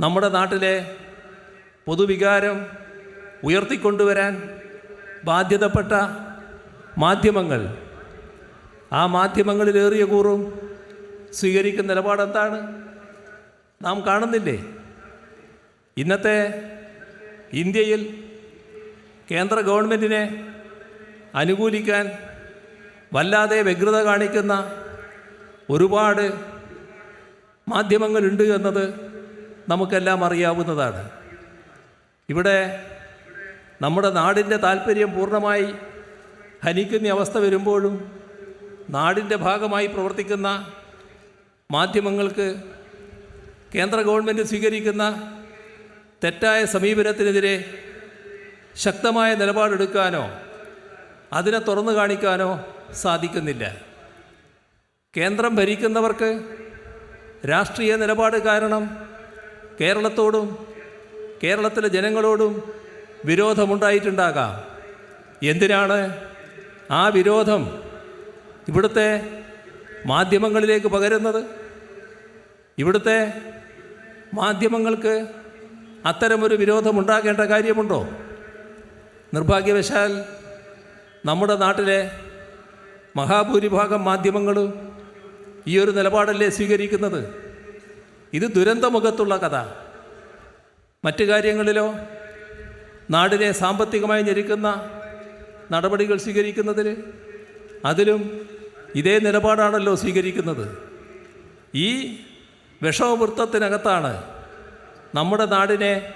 നമ്മുടെ നാട്ടിലെ പൊതുവികാരം ഉയർത്തിക്കൊണ്ടുവരാൻ ബാധ്യതപ്പെട്ട മാധ്യമങ്ങൾ. ആ മാധ്യമങ്ങളിലേറിയ കൂറും സ്വീകരിക്കുന്ന നിലപാടെന്താണ്? നാം കാണുന്നില്ലേ? ഇന്നത്തെ ഇന്ത്യയിൽ കേന്ദ്ര ഗവൺമെന്റിനെ അനുകൂലിക്കാൻ വല്ലാതെ വ്യഗ്രത കാണിക്കുന്ന ഒരുപാട് മാധ്യമങ്ങളുണ്ട് എന്നത് നമുക്കെല്ലാം അറിയാവുന്നതാണ്. ഇവിടെ നമ്മുടെ നാടിന്റെ താല്പര്യം പൂർണമായി ഹനിക്കുന്ന അവസ്ഥ വരുമ്പോഴും നാടിന്റെ ഭാഗമായി പ്രവർത്തിക്കുന്ന മാധ്യമങ്ങൾക്ക് കേന്ദ്ര ഗവൺമെന്റ് സ്വീകരിക്കുന്ന തെറ്റായ സമീപനത്തിനെതിരെ ശക്തമായ നിലപാടെടുക്കാനോ അതിനെ തുറന്നു കാണിക്കാനോ സാധിക്കുന്നില്ല. കേന്ദ്രം ഭരിക്കുന്നവർക്ക് രാഷ്ട്രീയ നിലപാട് കാരണം കേരളത്തോടും കേരളത്തിലെ ജനങ്ങളോടും വിരോധമുണ്ടായിട്ടുണ്ടാകാം. എന്തിനാണ് ആ വിരോധം ഇവിടുത്തെ മാധ്യമങ്ങളിലേക്ക് പകരുന്നത്? ഇവിടുത്തെ മാധ്യമങ്ങൾക്ക് അത്തരമൊരു വിരോധമുണ്ടാകേണ്ട കാര്യമുണ്ടോ? നിർഭാഗ്യവശാൽ നമ്മുടെ നാട്ടിലെ മഹാഭൂരിഭാഗം മാധ്യമങ്ങളും ഈ ഒരു നിലപാടല്ലേ സ്വീകരിക്കുന്നത്? ഇത് ദുരന്തമുഖത്തുള്ള കഥ. മറ്റു കാര്യങ്ങളിലോ? നാടിനെ സാമ്പത്തികമായി ഞെരുക്കുന്ന നടപടികൾ സ്വീകരിക്കുന്നതിൽ? അതിലും ഇതേ നിലപാടാണല്ലോ സ്വീകരിക്കുന്നത്. ഈ വിഷമവൃത്തത്തിനകത്താണ് നമ്മുടെ നാടിനെ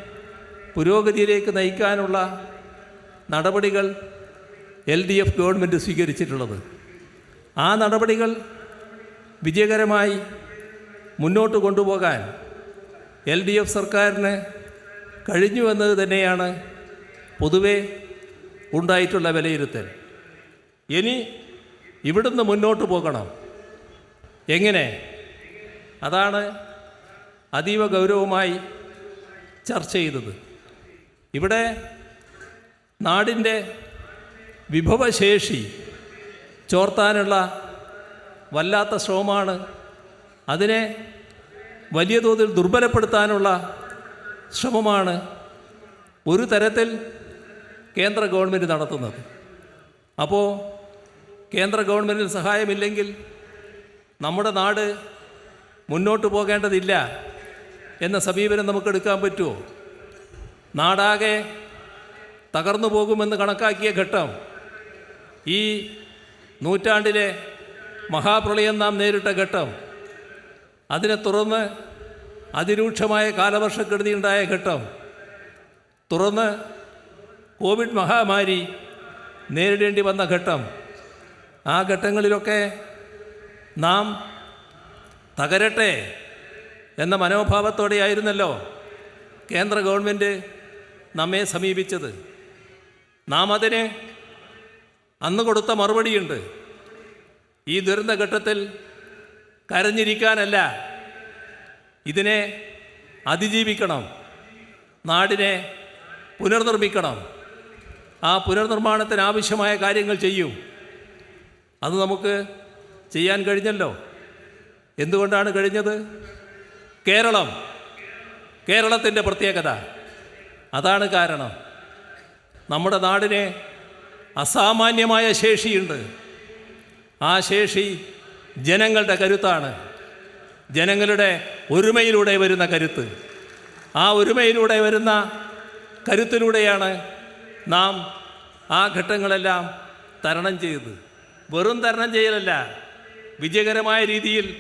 പുരോഗതിയിലേക്ക് നയിക്കാനുള്ള നടപടികൾ എൽ ഡി എഫ് ഗവൺമെന്റ് സ്വീകരിച്ചിട്ടുള്ളത്. ആ നടപടികൾ വിജയകരമായി മുന്നോട്ട് കൊണ്ടുപോകാൻ എൽ ഡി എഫ് സർക്കാരിന് കഴിഞ്ഞു എന്നത് തന്നെയാണ് പൊതുവെ ഉണ്ടായിട്ടുള്ള വിലയിരുത്തൽ. ഇനി ഇവിടുന്ന് മുന്നോട്ട് പോകണം. എങ്ങനെ? അതാണ് അതീവ ഗൗരവമായി ചർച്ച ചെയ്തത്. ഇവിടെ നാടിന്റെ വിഭവശേഷി ചോർത്താനുള്ള വല്ലാത്ത ശ്രമമാണ്. അതിനെ വലിയ തോതിൽ ദുർബലപ്പെടുത്താനുള്ള ശ്രമമാണ് ഒരു തരത്തിൽ കേന്ദ്ര ഗവൺമെന്റ് നടത്തുന്നത്. അപ്പോൾ കേന്ദ്ര ഗവൺമെന്റിന് സഹായമില്ലെങ്കിൽ നമ്മുടെ നാട് മുന്നോട്ട് പോകേണ്ടതില്ല എന്ന സമീപനം നമുക്ക് എടുക്കാൻ പറ്റുമോ? നാടാകെ തകർന്നു പോകുമെന്ന് കണക്കാക്കിയ ഘട്ടം ഈ നൂറ്റാണ്ടിലെ മഹാപ്രളയം നാം നേരിട്ട ഘട്ടം അതിനെ തുറന്ന് അതിരൂക്ഷമായ കാലവർഷക്കെടുതി ഉണ്ടായ ഘട്ടം. തുറന്ന് കോവിഡ് മഹാമാരി നേരിടേണ്ടി വന്ന ഘട്ടം. ആ ഘട്ടങ്ങളിലൊക്കെ നാം തകരട്ടെ എന്ന മനോഭാവത്തോടെയായിരുന്നല്ലോ കേന്ദ്ര ഗവൺമെന്റ് നമ്മെ സമീപിച്ചത്. നാം അതിന് അന്ന് കൊടുത്ത മറുപടിയുണ്ട്. ഈ ദുരന്ത ഘട്ടത്തിൽ കരഞ്ഞിരിക്കാനല്ല. ഇതിനെ അതിജീവിക്കണം. നാടിനെ പുനർനിർമ്മിക്കണം. ആ പുനർനിർമ്മാണത്തിന് ആവശ്യമായ കാര്യങ്ങൾ ചെയ്യും. അത് നമുക്ക് ചെയ്യാൻ കഴിഞ്ഞല്ലോ. എന്തുകൊണ്ടാണ് കഴിഞ്ഞത്? കേരളം. കേരളത്തിന്റെ പ്രത്യേകത. അതാണ് കാരണം. നമ്മുടെ നാടിന് അസാമാന്യമായ ശേഷിയുണ്ട്. ആ ശേഷി ജനങ്ങളുടെ കരുത്താണ്. ജനങ്ങളുടെ ഒരുമയിലൂടെ വരുന്ന കരുത്ത്. ആ ഒരുമയിലൂടെ വരുന്ന കരുത്തിലൂടെയാണ് നാം ആ ഘട്ടങ്ങളെല്ലാം തരണം ചെയ്തത്. വെറും തരണം ചെയ്യലല്ല വിജയകരമായ രീതിയിൽ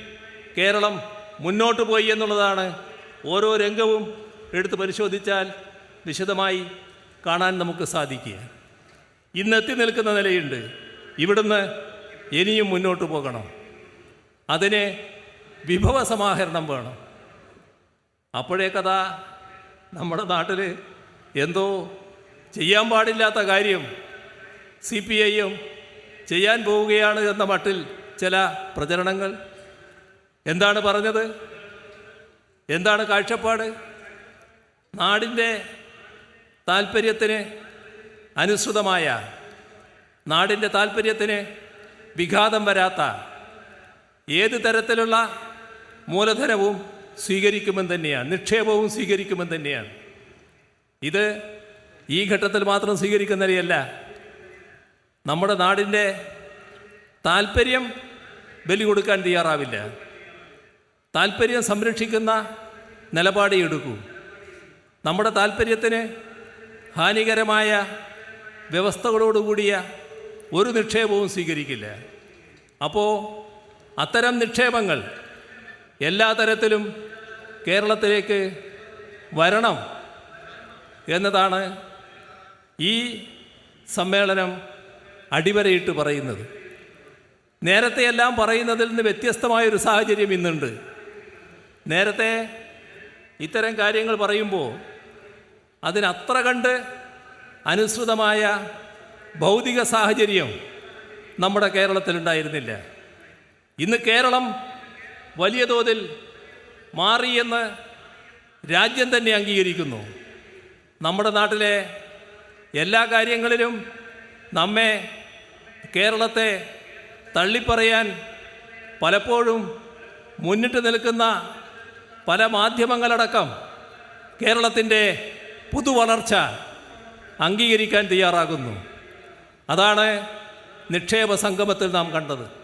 കേരളം മുന്നോട്ട് പോയി എന്നുള്ളതാണ് ഓരോ രംഗവും എടുത്ത് പരിശോധിച്ചാൽ വിശദമായി കാണാൻ നമുക്ക് സാധിക്കുക. ഇന്നെത്തി നിൽക്കുന്ന നിലയുണ്ട്. ഇവിടുന്ന് ഇനിയും മുന്നോട്ട് പോകണം. അതിന് വിഭവ സമാഹരണം വേണം. അപ്പോഴേ കഥ നമ്മുടെ നാട്ടിൽ എന്തോ ചെയ്യാൻ പാടില്ലാത്ത കാര്യം സി പി ഐയും ചെയ്യാൻ പോവുകയാണ് എന്ന മട്ടിൽ ചില പ്രചരണങ്ങൾ. എന്താണ് പറഞ്ഞത്? എന്താണ് കാഴ്ചപ്പാട്? നാടിന്റെ താല്പര്യത്തിന് അനുസൃതമായ നാടിന്റെ താല്പര്യത്തിന് വിഘാതം വരാത്ത ഏത് തരത്തിലുള്ള മൂലധനവും സ്വീകരിക്കുമെന്ന് തന്നെയാണ് നിക്ഷേപവും സ്വീകരിക്കുമെന്ന് തന്നെയാണ്. ഇത് ഈ ഘട്ടത്തിൽ മാത്രം സ്വീകരിക്കുന്ന നിലയല്ല. നമ്മുടെ നാടിന്റെ താല്പര്യം ബലി കൊടുക്കാൻ തയ്യാറാവില്ല. താല്പര്യം സംരക്ഷിക്കുന്ന നിലപാടേ എടുക്കൂ. നമ്മുടെ താല്പര്യത്തിന് ഹാനികരമായ വ്യവസ്ഥകളോടുകൂടിയ ഒരു നിക്ഷേപവും സ്വീകരിക്കില്ല. അപ്പോൾ അത്തരം നിക്ഷേപങ്ങൾ എല്ലാ തരത്തിലും കേരളത്തിലേക്ക് വരണം എന്നതാണ് ഈ സമ്മേളനം അടിവരയിട്ട് പറയുന്നത്. നേരത്തെ എല്ലാം പറയുന്നതിൽ നിന്ന് വ്യത്യസ്തമായൊരു സാഹചര്യം ഇന്നുണ്ട്. നേരത്തെ ഇത്തരം കാര്യങ്ങൾ പറയുമ്പോൾ അതിനത്ര കണ്ട് അനുസൃതമായ ഭൗതിക സാഹചര്യം നമ്മുടെ കേരളത്തിലുണ്ടായിരുന്നില്ല. ഇന്ന് കേരളം വലിയ തോതിൽ മാറിയെന്ന് രാജ്യം തന്നെ അംഗീകരിക്കുന്നു. നമ്മുടെ നാട്ടിലെ എല്ലാ കാര്യങ്ങളിലും നമ്മെ കേരളത്തെ തള്ളിപ്പറയാൻ പലപ്പോഴും മുന്നിട്ട് നിൽക്കുന്ന പല മാധ്യമങ്ങളടക്കം കേരളത്തിന്റെ പുതുവളർച്ച അംഗീകരിക്കാൻ തയ്യാറാകുന്നു. അതാണ് നിക്ഷേപ സംഗമത്തിൽ നാം കണ്ടത്.